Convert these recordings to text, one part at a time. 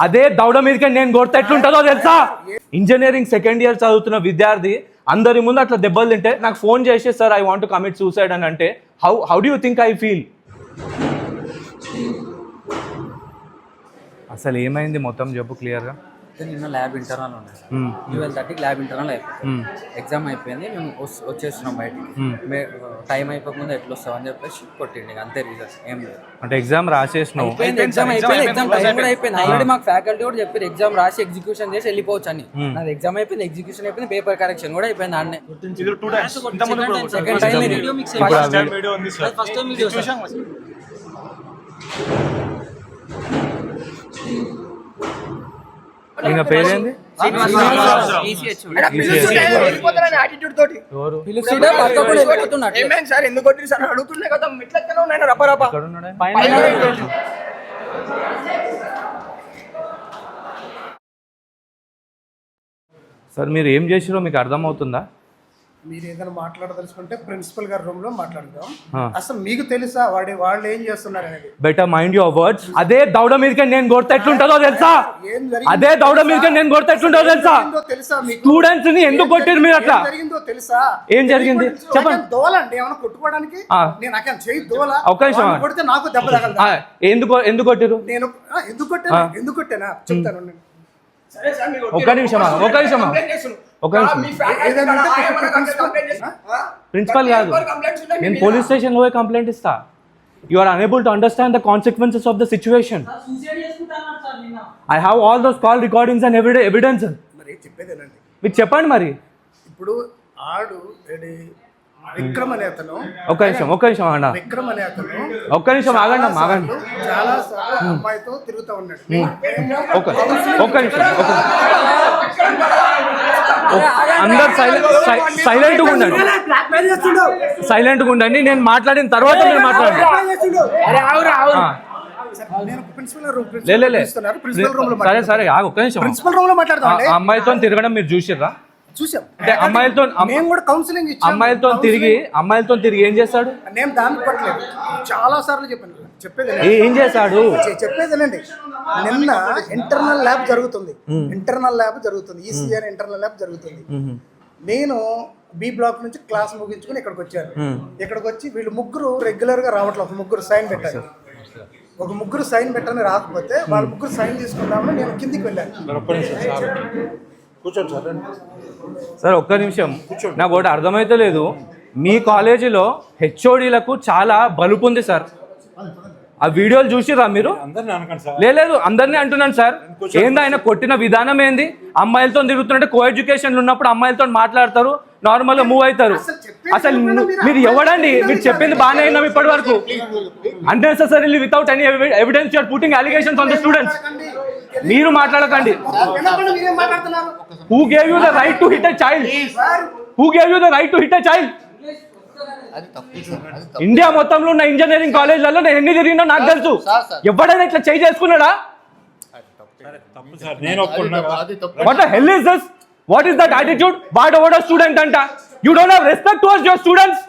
అదే దౌడ మీదకి నేను కొడితే ఎట్లుంటుందో తెలుసా? ఇంజనీరింగ్ సెకండ్ ఇయర్ చదువుతున్న విద్యార్థి అందరి ముందు అట్లా దెబ్బలు తింటే నాకు ఫోన్ చేసి sir I want commit suicide అని అంటే how how do you think I feel అసలు ఏమైంది మొత్తం చెప్పు క్లియర్గా అయితే నిన్న ల్యాబ్ ఇంటర్నల్ ఉన్నాయి సార్. ట్వెల్వ్ థర్టీకి ల్యాబ్ ఇంటర్నల్ అయిపోయింది. ఎగ్జామ్ అయిపోయింది మేము వచ్చేస్తున్నాం బయటికి. టైం అయిపోకముందు ఎట్లా వస్తాం అని చెప్పేసి కొట్టిండి ఇక అంతే రీజన్స్ ఏం లేదు. అంటే ఎగ్జామ్ అయిపోయింది ఎగ్జామ్ అయిపోయింది ఎగ్జామ్ టైం కూడా అయిపోయింది. ఆల్రెడీ మాకు ఫ్యాకల్టీ కూడా చెప్పారు ఎగ్జామ్ రాసి ఎగ్జిక్యూషన్ చేసి వెళ్ళిపోవచ్చు అని. నాది ఎగ్జామ్ అయిపోయింది ఎగ్జిక్యూషన్ అయిపోయింది పేపర్ కరెక్షన్ కూడా అయిపోయింది ఆడనే. Second time first time video ఇంకా పేరేంది యాటిట్యూడ్ తోటి ఎవరు పిలుస్తుంటే పక్క కూడా ఏమైంది సార్ ఎందుకు సార్? అడుగుతుండే కదా మెట్లెక్కనే ఉన్నాయి రప్ప రప్ప ఎక్కడ ఉన్నాడు? సార్ మీరు ఏం చేసిరో మీకు అర్థమవుతుందా? మీరు ఏదైనా మాట్లాడదలుచుకుంటే ప్రిన్సిపల్ గారి రూమ్లో మాట్లాడదాం. అసలు మీకు తెలుసా వాడి వాళ్ళు ఏం చేస్తున్నారు అనేది? బెటర్ మైండ్ యువర్ వర్డ్స్ అదే దౌడ మీదకి నేను కొడితే ఎట్లుంటుందో తెలుసా? అదే దౌడ మీదకి నేను కొడితే ఎట్లుంటుందో తెలుసా? తెలుసా మీకు? స్టూడెంట్స్ని ఎందుకు కొట్టిరు మీరు అట్లా? జరిగిందో తెలుసా? ఏం జరిగింది? చెప్పండి. దోలండి ఏమైనా కొట్టుకోవడానికి. నేను నాకేం చేయి దోల? ఒక్క నిమిషం. కొడితే నాకు దెబ్బ తగలదా? ఎందుకు ఎందుకు కొట్టిరు నేను ఎందుకు కొట్టాను? ఎందుకు కొట్టానా? చెప్తాను ఒక్క నిమిషం ఆగు, ఒక్క నిమిషం. ఏమన్నా ప్రిన్సిపల్- కాదు. నేను? పోలీస్ స్టేషన్లో కంప్లైంట్ ఇస్తా. You are unable to understand the consequences of the situation I have all those call recordings and evi evidence మరి మీకు చెప్పండి మరి. ఇప్పుడు ఆడు ఏడి విక్రమ్ అనే అతను ఒక్క నిమిషం ఒక్క నిమిషం అన్న విక్రమ్ అనే అతను ఒక్క నిమిషం ఆగండి ఆగండి చాలా సార్లు అమ్మాయితో తిరుగుతూ ఉన్నాడు ఒక్క ఒక్క నిమిషం ఒక్క అందరు సైలెంట్ సైలెంట్గా ఉండండి సైలెంట్గా ఉండండి నేను మాట్లాడిన తర్వాత మీరు మాట్లాడండి సరే సరే ఒక్క నిమిషం ప్రిన్సిపల్ రూమ్లో మాట్లాడదాం ఆ అమ్మాయితో తిరగడం మీరు చూసిర్రా చూసాం. అమ్మాయిలతో అమ్- మేము కూడా కౌన్సిలింగ్ ఇచ్చాం అమ్మాయిలతో తిరిగి అమ్మాయిలతో తిరిగి ఏం చేస్తాడు నేను దాన్ని పట్టలేదు చాలా సార్లు చెప్పాను. చెప్పేది ఏ- ఏం చేశాడు? చెప్పేదేనండి నిన్న ఇంటర్నల్ ల్యాబ్ జరుగుతుంది. ఇంటర్నల్ ల్యాబ్ జరుగుతుంది. ఈసీఆర్ ఇంటర్నల్ ల్యాబ్ జరుగుతుంది. నేను బి బ్లాక్ నుంచి క్లాస్ ముగించుకుని ఇక్కడికి వచ్చాను. ఇక్కడికి వచ్చి వీళ్ళు ముగ్గురు రెగ్యులర్గా రావట్లేదు ఒక ముగ్గురు సైన్ పెట్టారు. ఒక ముగ్గురు సైన్ పెట్టని రాకపోతే వాళ్ళ ముగ్గురు సైన్ తీసుకుందామని నేను కిందికి వెళ్ళాను. సార్. ఒక్క నిమిషం. నాకు ఒకటి అర్థమైతే లేదు. మీ కాలేజీలో హెచ్ఓడీలకు చాలా బలుపు ఉంది సార్. ఆ వీడియోలు చూసిరా మీరు? లేదు అందరినీ అంటున్నాను సార్. ఏంది ఆయన కొట్టిన విధానం ఏంది? అమ్మాయిలతో తిరుగుతుంటే కో ఎడ్యుకేషన్ ఉన్నప్పుడు అమ్మాయిలతో మాట్లాడతారు నార్మల్గా మూవ్ అవుతారు. అసలు మీరు ఎవడండి? మీరు చెప్పింది బాగానే అయినాం ఇప్పటి వరకు. Unnecessarily without any evidence you're putting allegations on the students మీరు మాట్లాడకండి. Who gave you the right to hit a child who gave you the right to hit a child India మొత్తంలో ఉన్న ఇంజనీరింగ్ కాలేజ్లలో నేను ఎన్ని తిరిగినా నాకు తెలుసు. ఎవడైనా ఇట్లా చేయి చేసుకున్నాడా? What hell is this what is that attitude what ఎవడ స్టూడెంట్ అంట. You don't have respect towards your students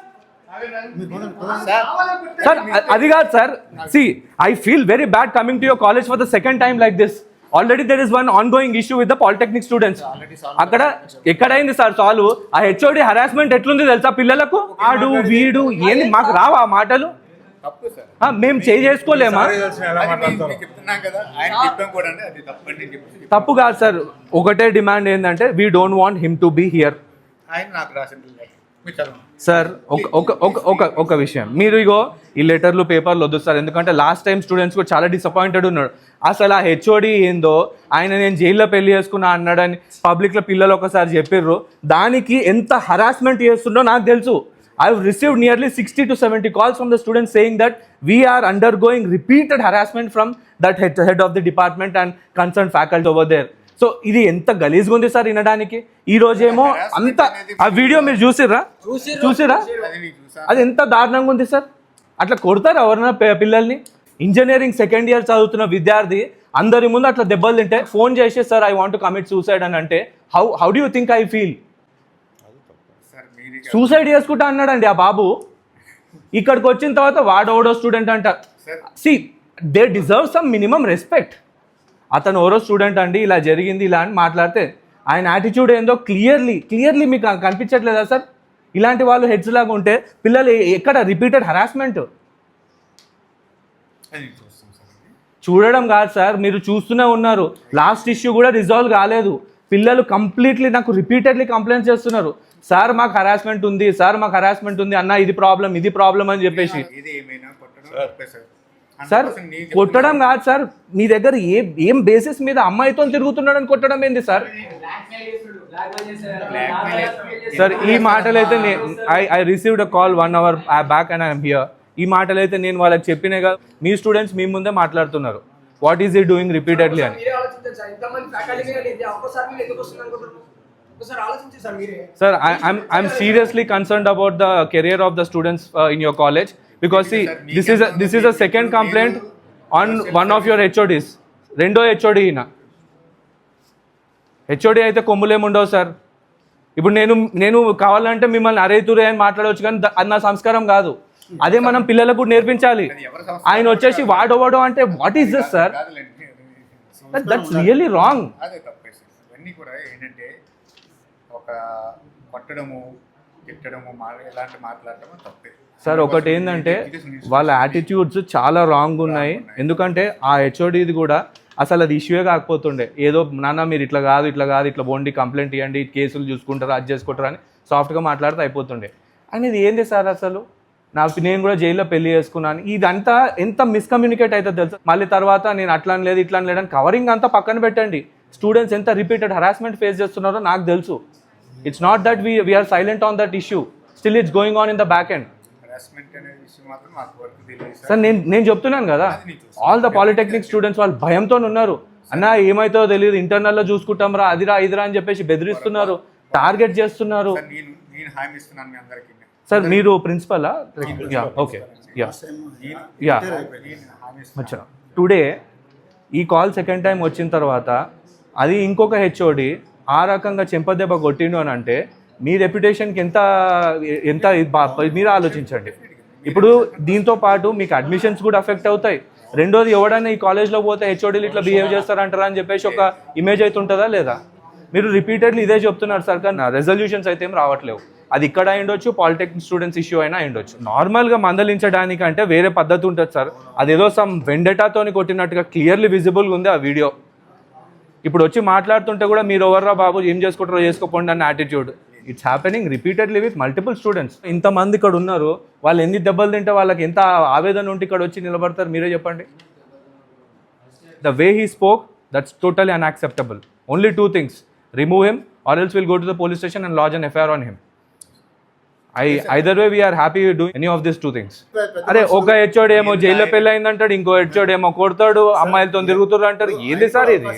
sir అది కాదు sir see I feel very bad coming to your college for the second time like this already there is one ongoing issue with the polytechnic students అక్కడ ఎక్కడైంది sir solve ఆ HOD harassment ఎట్లుంది తెలుసా పిల్లలకు? ఆడు వీడు ఏంది మాకు రావా ఆ మాటలు? మేము చేసుకోలేమా తప్పు కాదు సార్. ఒకటే డిమాండ్ ఏంటంటే we don't want him to be here sir ఒక ఒక ఒక ఒక విషయం. మీరు ఇగో ఈ లెటర్లు పేపర్లు వద్దు సార్. ఎందుకంటే లాస్ట్ టైం స్టూడెంట్స్ కూడా చాలా డిసప్పాయింటెడ్ ఉన్నాడు అసలు ఆ హెచ్ఓడి ఏందో ఆయన నేను జైల్లో పెళ్ళి చేసుకున్నా అన్నాడని పబ్లిక్లో పిల్లలు ఒకసారి చెప్పిర్రు. దానికి ఎంత హరాస్మెంట్ చేస్తుండో నాకు తెలుసు. I receive nearly sixty to seventy calls from the students saying that we're undergoing repeated harassment from that head head of the department and concern faculty over there so ఇది ఎంత గలీజ్గా ఉంది సార్ వినడానికి? ఈ రోజేమో అంత ఆ వీడియో మీరు చూసిర్రా? చూసిరా అది నీకు చూసా. అది ఎంత దారుణంగా ఉంది సార్? అట్లా కొడతారు ఎవరైనా పిల్లల్ని? ఇంజనీరింగ్ సెకండ్ ఇయర్ చదువుతున్న విద్యార్థి అందరి ముందు అట్లా దెబ్బలు తింటే ఫోన్ చేసి sir I want commit suicide అని అంటే how how do you think I feel suicide చేసుకుంటా అన్నాడండి ఆ బాబు. ఇక్కడికి వచ్చిన తర్వాత వాడోడో స్టూడెంట్ అంట. See they deserve some minimum respect అతను ఎవరో స్టూడెంట్ అండి ఇలా జరిగింది ఇలా అని మాట్లాడితే ఆయన యాటిట్యూడ్ ఏందో క్లియర్లీ క్లియర్లీ మీకు కనిపించట్లేదా సార్? ఇలాంటి వాళ్ళు హెడ్స్ లాగా ఉంటే పిల్లలు ఎక్కడ రిపీటెడ్ హరాస్మెంట్. చూడడం కాదు సార్ మీరు చూస్తూనే ఉన్నారు. లాస్ట్ ఇష్యూ కూడా రిజాల్వ్ కాలేదు. పిల్లలు కంప్లీట్లీ నాకు రిపీటెడ్లీ కంప్లైంట్ చేస్తున్నారు. సార్ మాకు హరాస్మెంట్ ఉంది సార్ మాకు హరాస్మెంట్ ఉంది అన్న ఇది ప్రాబ్లం ఇది ప్రాబ్లం అని చెప్పేసి. ఇది ఏమైనా సార్ సార్ 100% నీకు కొట్టడం కాదు సార్ మీ దగ్గర ఏ ఏం బేసిస్ మీద అమ్మాయితో తిరుగుతున్నాడని కొట్టడం ఏంది సార్ సార్ ఈ మాటలు అయితే I I received a call one hour back and I'm here ఈ మాటలు అయితే నేను వాళ్ళకి చెప్పినే కదా మీ స్టూడెంట్స్ మీ ముందే మాట్లాడుతున్నారు. What is he doing repeatedly అని? సార్ ఇంతమంది ఫ్యాకల్టీ మీద ఇది ఒక్కసారి మీరు ఎందుకు వస్తుంది అనుకుంటున్నారు? ఒకసారి ఆలోచించండి sir this is a, this is a second complaint on one of your HODs. రెండో హెచ్ఓడి ఈయన. హెచ్ఓడి అయితే కొమ్ములేం ఉండవు సార్ ఇప్పుడు నేను నేను కావాలంటే మిమ్మల్ని అరేతురే అని మాట్లాడవచ్చు కానీ అది నా సంస్కారం కాదు. అదే మనం పిల్లలకు కూడా నేర్పించాలి. ఆయన వచ్చేసి వాడోవాడో అంటే what is this sir. That's really wrong అదే ఇవన్నీ కూడా ఏంటంటే ఒక కొట్టడము తిట్టడము మా ఇలాంటి మాట్లాడటము తప్పే. సార్ ఒకటి ఏంటంటే వాళ్ళ యాటిట్యూడ్స్ చాలా రాంగ్ ఉన్నాయి. ఎందుకంటే ఆ హెచ్ఓడిది కూడా అసలు అది ఇష్యూయే కాకపోతుండే. ఏదో నాన్న మీరు ఇట్లా కాదు ఇట్లా కాదు ఇట్లా పోండి కంప్లైంట్ ఇవ్వండి కేసులు చూసుకుంటారు అది చేసుకుంటారు అని సాఫ్ట్గా మాట్లాడితే అయిపోతుండే. అని ఇది ఏంది సార్ అసలు? నా నేను కూడా జైల్లో పెళ్ళి చేసుకున్నాను. ఇదంతా ఎంత మిస్కమ్యూనికేట్ అవుతుంది తెలుసు? మళ్ళీ తర్వాత నేను అట్లా అని లేదు ఇట్లా అని లేదని కవరింగ్ అంతా పక్కన పెట్టండి. స్టూడెంట్స్ ఎంత రిపీటెడ్ హరాస్మెంట్ ఫేస్ చేస్తున్నారో నాకు తెలుసు. It's not that we we are silent on that issue still it's going on in the back end harassment అనే విషయం మాత్రం మాకు వరకు తెలియదు సార్. నేను నేను చెప్తున్నాను కదా. ఆల్ ద పాలిటెక్నిక్ స్టూడెంట్స్ వాళ్ళు భయంతో ఉన్నారు. అన్న ఏమైతుందో తెలియదు ఇంటర్నల్లో చూసుకుంటాం రా అదిరా ఇదిరా అని చెప్పేసి బెదిరిస్తున్నారు. టార్గెట్ చేస్తున్నారు. సార్ నేను నేను హామీ ఇస్తున్నాను మీ అందరికీ. సార్ మీరు ప్రిన్సిపలా యా ఓకే యా యా అచ్చా. టుడే ఈ కాల్ సెకండ్ టైం వచ్చిన తర్వాత అది ఇంకొక హెచ్ఓడి ఆ రకంగా చెంపదెబ్బ కొట్టిండు అని అంటే మీ రెప్యుటేషన్కి ఎంత ఎంత మీరు ఆలోచించండి. ఇప్పుడు దీంతో పాటు మీకు అడ్మిషన్స్ కూడా అఫెక్ట్ అవుతాయి. రెండోది ఎవడైనా ఈ కాలేజ్లో పోతే హెచ్ఓడీలు ఇట్లా బిహేవ్ చేస్తారంటారా అని చెప్పేసి ఒక ఇమేజ్ అయితే ఉంటుందా లేదా? మీరు రిపీటెడ్లీ ఇదే చెప్తున్నారు సార్ కానీ రెజల్యూషన్స్ అయితే ఏం రావట్లేవు. అది ఇక్కడ అయిండొచ్చు పాలిటెక్నిక్ స్టూడెంట్స్ ఇష్యూ అయినా అయిండొచ్చు నార్మల్గా మందలించడానికంటే వేరే పద్ధతి ఉంటుంది సార్ అదేదో సమ్ వెండటాతోని కొట్టినట్టుగా క్లియర్లీ విజిబుల్గా ఉంది ఆ వీడియో ఇప్పుడు వచ్చి మాట్లాడుతుంటే కూడా మీరు ఎవర్రా బాబు ఏం చేసుకుంటారో చేసుకోపోండి అన్న attitude it's happening repeatedly with multiple students ఇంతమంది ఇక్కడ ఉన్నారు. వాళ్ళు ఎన్ని దెబ్బలు తింటే వాళ్ళకి ఎంత ఆవేదన ఉంటే ఇక్కడ వచ్చి నిలబడతారు? మీరే చెప్పండి. The way he spoke that's totally unacceptable only two things remove him or else will go to the police station and lodge an FIR on him I either way we are happy do any of this two things అరే ఒక HOD ఏమో జైల్లో పెళ్ళి అయిందంటాడు ఇంకో HOD ఏమో కొడతాడు అమ్మాయిలతో తిరుగుతారు అంటారు. ఏంది సార్ ఇది?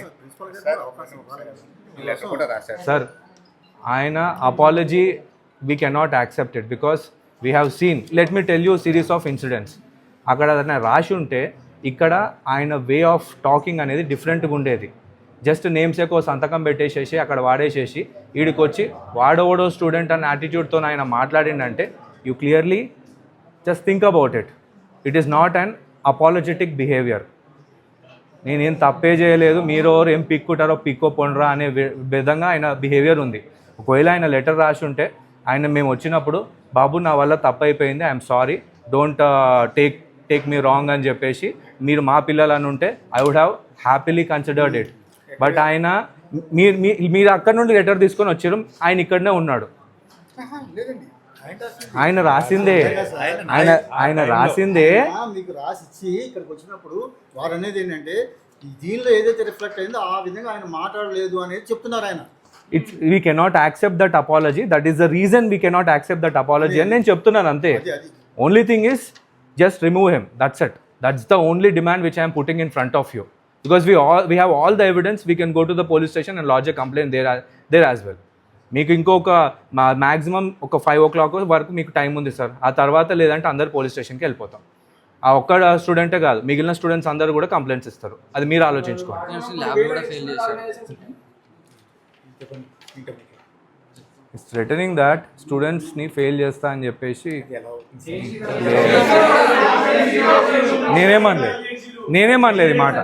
సార్ ఆయన apology we cannot accept it because we have seen let me tell you series of incidents అక్కడ అతను రాసి ఉంటే ఇక్కడ ఆయన వే ఆఫ్ టాకింగ్ అనేది డిఫరెంట్గా ఉండేది. జస్ట్ నేమ్స్ ఎక్కువ సంతకం పెట్టేసేసి అక్కడ వాడేసేసి వీడికొచ్చి వాడోవడో స్టూడెంట్ అన్న యాటిట్యూడ్తో ఆయన మాట్లాడిండంటే you clearly just think about it it is not an apologetic behaviour నేనేం తప్పే చేయలేదు మీరు ఎవరు ఏం పిక్కుంటారో పిక్కో పొండ్రా అనే విధంగా ఆయన బిహేవియర్ ఉంది. ఒకవేళ ఆయన లెటర్ రాసి ఉంటే ఆయన మేము వచ్చినప్పుడు బాబు నా వల్ల తప్పు అయిపోయింది I'm sorry don't take take me wrong అని చెప్పేసి మీరు మా పిల్లలు అని ఉంటే I would have happily considered it. But ఆయన మీరు మీ- మీరు అక్కడ నుండి లెటర్ తీసుకొని వచ్చారు ఆయన ఇక్కడనే ఉన్నాడు. లేదండి ఆయన రాసిందే. ఆయన ఆయన రాసిందే. మీకు రాసి ఇచ్చి ఇక్కడికి వచ్చినప్పుడు వారు అనేది ఏంటంటే దీనిలో ఏదైతే రిఫ్లెక్ట్ అయిందో ఆ విధంగా ఆయన మాట్లాడలేదు అనేది చెప్తున్నారు ఆయన. It's we cannot accept that apology that is the reason we cannot accept that apology అని నేను చెప్తున్నాను అంతే. Only thing is just remove him that's it that's the only demand which I'm putting in front of you because we all we have all the evidence we can go to the police station and lodge a complaint there there as well మీకు ఇంకొక maximum ఒక five ఓ clock వరకు మీకు time ఉంది sir ఆ తర్వాత లేదంటే అందరు పోలీస్ స్టేషన్కి వెళ్ళిపోతాం. ఆ ఒక్క స్టూడెంటే కాదు మిగిలిన స్టూడెంట్స్ అందరూ కూడా కంప్లైంట్స్ ఇస్తారు. అది మీరు ఆలోచించుకోండి ల్యాబ్ కూడా ఫెయిల్ చేశాడు ఇట్స్ రిటర్నింగ్ దాట్ స్టూడెంట్స్ని ఫెయిల్ చేస్తా అని చెప్పేసి నేనేమనలేదు. నేనేమనలేదు ఈ మాట.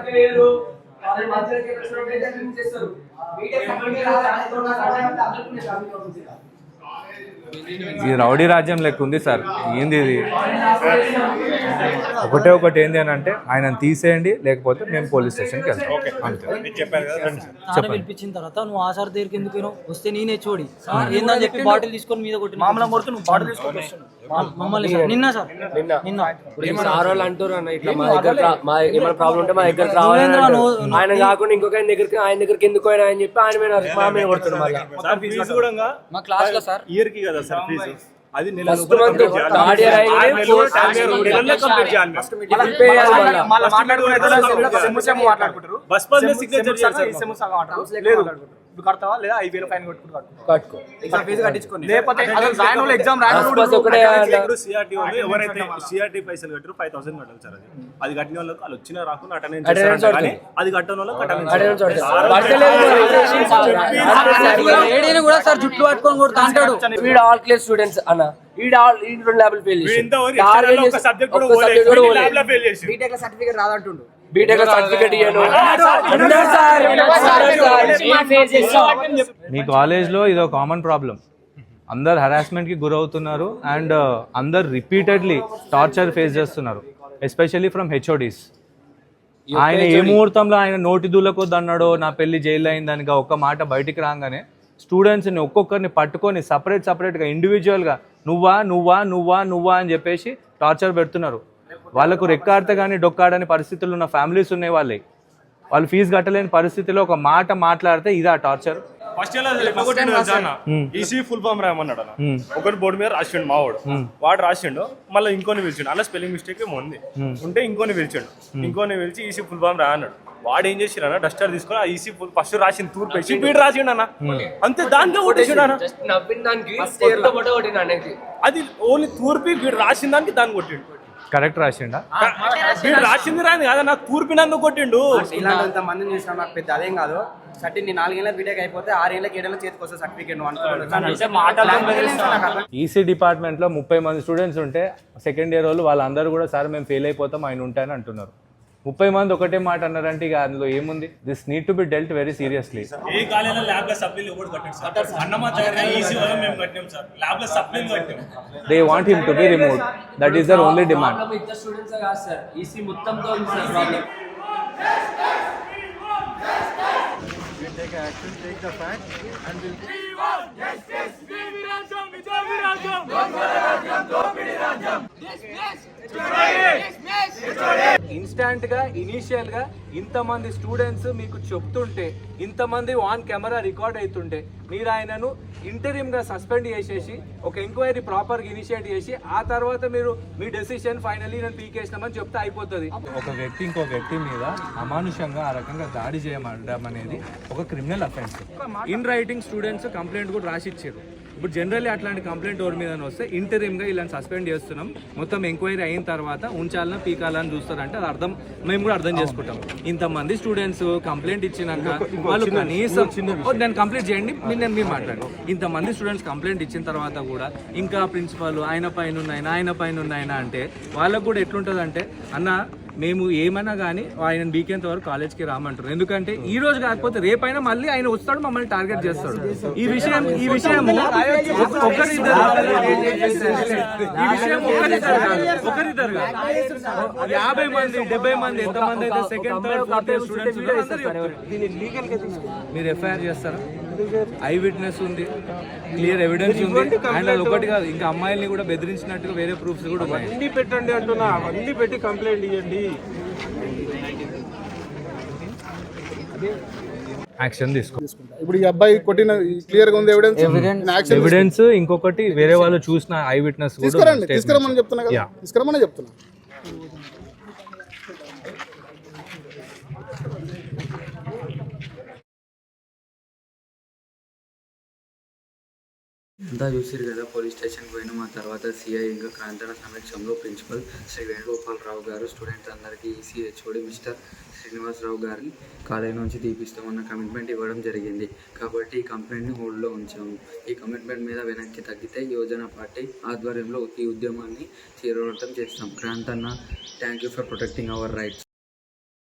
ఈ ఇది రౌడీ రాజ్యం లెక్క ఉంది సార్. ఏంది ఇది? ఒకటే ఒకటి ఏంది అని అంటే ఆయన తీసేయండి లేకపోతే మేము పోలీస్ స్టేషన్కి వెళ్తాం. అంతే. నాన్న పిలిపించిన తర్వాత నువ్వు ఆ సార్ దగ్గరికి ఎందుకు? వస్తే నేనే చూడి. సార్ ఏందని చెప్పి బాటిల్ తీసుకొని మీద కొట్టి మామూలు కొడుతు నువ్వు బాటిల్ తీసుకొని మమ్మల్ని సార్ నిన్న సార్ నిన్న. ఇప్పుడు సార్ వాళ్ళు అంటారు అన్న ఇట్లా మా దగ్గర మా ఏమైనా ప్రాబ్లం ఉంటే మా ఆయన కాకుండా ఇంకొక ఆయన దగ్గరికి ఆయన దగ్గరికి ఎందుకు పోయినా అని చెప్పి ఆయన మీద మీద మా క్లాస్లో సార్ ఇయర్కి కదా సార్ ఫీజు. అది బస్ సిగ్నేచర్ లేదు. ఇప్పుడు కడతావా లేదా ఐదు వేలు ఫైన్ కొట్టుకుని కట్టుకో. ఫీజు కట్టించుకోండి. లేకపోతే అసలు రాని వాళ్ళు ఎగ్జామ్ రాని బస్ పాస్ ఒకటే ఇప్పుడు సిఆర్టీ వాళ్ళు ఎవరైతే సిఆర్టీ పైసలు కట్టారు ఫైవ్ థౌసండ్ కట్టాలి సార్ అది. అది కట్టిన వాళ్ళకి వాళ్ళు వచ్చినా రాకుండా అటెండెన్స్ కానీ అది కట్టని వాళ్ళకి అటెండెన్స్ కూడా సార్ జుట్లు పట్టుకొని కొడుతా అంటాడు. వీడు ఆల్ క్లాస్ స్టూడెంట్స్ అన్న. వీడు ఆల్ ఈ రెండు ల్యాబ్లు ఫెయిల్ చేసి ఇంతవరకు external ఒక సబ్జెక్ట్ కూడా పోలేదు ల్యాబ్లో ఫెయిల్ చేసి బీటెక్లో సర్టిఫికేట్ రాదంటుండు. బీటెక్ సర్టిఫికేట్ సార్ మీ కాలేజ్లో ఇది ఒక కామన్ ప్రాబ్లం అందరు హరాస్మెంట్కి గురవుతున్నారు అండ్ అందరు రిపీటెడ్లీ టార్చర్ ఫేస్ చేస్తున్నారు ఎస్పెషల్లీ ఫ్రమ్ హెచ్ఓడీస్ ఆయన ఏ ముహూర్తంలో ఆయన నోటి దూలకొద్దు అన్నాడో నా పెళ్ళి జైలు అయిందనిగా ఒక్క మాట బయటికి రాగానే స్టూడెంట్స్ని ఒక్కొక్కరిని పట్టుకొని సపరేట్ సపరేట్గా ఇండివిజువల్గా నువ్వా నువ్వా నువ్వా నువ్వా అని చెప్పేసి టార్చర్ పెడుతున్నారు వాళ్ళకు రెక్కాడితే కానీ డొక్కాడని పరిస్థితులు ఉన్న ఫ్యామిలీస్ ఉన్నాయి వాళ్ళకి వాళ్ళు ఫీజు కట్టలేని పరిస్థితిలో ఒక మాట మాట్లాడితే ఇదా torture. First EC full form రాయమన్నాడు Hmm. ఒకటి బోర్డు మీద రాసిండు మావాడు. వాడు రాసిండు మళ్ళీ ఇంకోని పిలిచిండు. అలా స్పెల్లింగ్ మిస్టేక్ ఏమో ఉంది. ఉంటే ఇంకోని పిలిచిండు. ఇంకోని పిలిచి ఈసీ ఫుల్ ఫామ్ రా అన్నాడు వాడు ఏం చేసిండు అన్న? డస్టర్ తీసుకొని ఆ ఈసీ ఫుల్ ఫస్ట్ రాసింది తూర్పు వేసి వీడు రాసిండు అన్న. అంతే దానికే కొట్టేసిండు అన్న. అది ఓన్లీ తూర్పు వీడు రాసిన దానికి దాన్ని కొట్టిండు. కరెక్ట్ రాసిండా? వీడు రాసింది రాని కాదన్న తూర్పినందుకు కొట్టిండు. ఇలాంటి మందిని చూసినా నాకు పెద్ద అదేం కాదు. సర్టి నీ నాలుగేళ్ళ బీటెక్ అయిపోతే ఆరేళ్ళకి ఏడేళ్ళ చేతికి వస్తే సర్టిఫికేట్ నువ్వు అనుకున్నాను ఈసీ డిపార్ట్మెంట్లో ముప్పై మంది స్టూడెంట్స్ ఉంటే సెకండ్ ఇయర్ వాళ్ళు వాళ్ళందరూ కూడా సార్ మేము ఫెయిల్ అయిపోతాం ఆయన ఉంటాయని అంటున్నారు. ముప్పై మంది ఒకటే మాట అన్నారంటే ఇక అందులో ఏముంది? This need to be dealt very seriously ఏ కాలేజీలో ల్యాబ్లో సప్లీలు ఎవరు కట్టాడు సార్. అన్నమాచార్య ఈసీ వల్ల మేము కట్టాం సార్. ల్యాబ్లో సప్లీలు కట్టాం. They want him to be remove that is their only demand problem ఇద్దరు స్టూడెంట్స్ కాదు సార్. ఈసీ మొత్తంతో ఉంది సార్ ప్రాబ్లం ఇన్స్టాంట్గా ఇనీషియల్గా ఇంతమంది స్టూడెంట్స్ మీకు చెప్తుంటే ఇంతమంది ఆన్ కెమెరా రికార్డ్ అవుతుంటే మీరు ఆయనను ఇంటరిమ్గా సస్పెండ్ చేసేసి ఒక ఎంక్వైరీ ప్రాపర్గా ఇనిషియేట్ చేసి ఆ తర్వాత మీరు మీ డెసిషన్ ఫైనల్లీ నేను పీకేసినామని చెప్తే అయిపోతుంది. ఒక వ్యక్తి ఇంకో వ్యక్తి మీద అమానుషంగా ఆ రకంగా దాడి చేయడం అనేది ఒక criminal offence in writing students complaint కూడా రాసి ఇచ్చారు ఇప్పుడు జనరల్లీ అట్లాంటి కంప్లైంట్ ఎవరి మీద వస్తే ఇంటరిమ్గా ఇలా సస్పెండ్ చేస్తున్నాం. మొత్తం ఎంక్వైరీ అయిన తర్వాత ఉంచాలన్నా పీకాలని చూస్తారంటే అది అర్థం మేము కూడా అర్థం చేసుకుంటాం. ఇంతమంది స్టూడెంట్స్ కంప్లైంట్ ఇచ్చినాక వాళ్ళు కనీసం నేను కంప్లీట్ చేయండి మీరు నేను మీరు మాట్లాడండి. ఇంతమంది స్టూడెంట్స్ కంప్లైంట్ ఇచ్చిన తర్వాత కూడా ఇంకా ప్రిన్సిపల్ ఆయన పైన ఉన్నాయన ఆయన పైన ఉన్నాయన అంటే వాళ్ళకు కూడా ఎట్లుంటుంది అంటే అన్న మేము ఏమన్నా కానీ ఆయన బీకేంత వరకు కాలేజ్కి రామంటారు ఎందుకంటే ఈ రోజు కాకపోతే రేపైనా మళ్ళీ ఆయన వస్తాడు మమ్మల్ని టార్గెట్ చేస్తాడు ఈ విషయం ఈ విషయం ఒకరిద్దరు ఈ విషయం ఒకరిద్దరు కాదు, ఒకరిద్దరు కాదు. యాభై మంది డెబ్బై మంది ఎంత మంది అయితే సెకండ్ థర్డ్ ఫోర్త్ స్టూడెంట్స్. మీరు ఎఫ్ఐఆర్ చేస్తారా ఐ విట్నెస్ ఉంది. క్లియర్ ఎవిడెన్స్ ఉంది. అండ్ అది ఒకటి కాదు ఇంకా అమ్మాయిల్ని కూడా బెదిరించినట్టుగా వేరే ప్రూఫ్స్ కూడా ఉన్నాయి. అన్ని పెట్టండి అంటున్నా. అన్ని పెట్టి కంప్లైంట్ ఇవ్వండి యాక్షన్ తీసుకో. ఇప్పుడు ఈ అబ్బాయి కొట్టిన క్లియర్గా ఉంది ఎవిడెన్స్ ఎవిడెన్స్ ఇంకొకటి వేరే వాళ్ళు చూసిన ఐ విట్నెస్ కూడా తీసుకురండి. తీసుకురమ్మని చెప్తున్నా కదా. తీసుకురమ్మని చెప్తున్నా. అంతా చూసిరు కదా పోలీస్ స్టేషన్ పోయిన. మా తర్వాత సిఐ ఇంకా క్రాంతన సమక్షంలో ప్రిన్సిపల్ శ్రీ వేణుగోపాల్ రావు గారు స్టూడెంట్స్ అందరికీ ఈసీహెచ్ఓడి మిస్టర్ శ్రీనివాసరావు గారిని కాలేజీ నుంచి తీపిస్తామన్న కమిట్మెంట్ ఇవ్వడం జరిగింది. కాబట్టి ఈ కంప్లైంట్ని హోల్డ్లో ఉంచాము. ఈ కమిట్మెంట్ మీద వెనక్కి తగ్గితే యోజన పార్టీ ఆధ్వర్యంలో ఈ ఉద్యమాన్ని తీవ్రవృతం చేస్తాం. క్రాంతన్న thank you for protecting our rights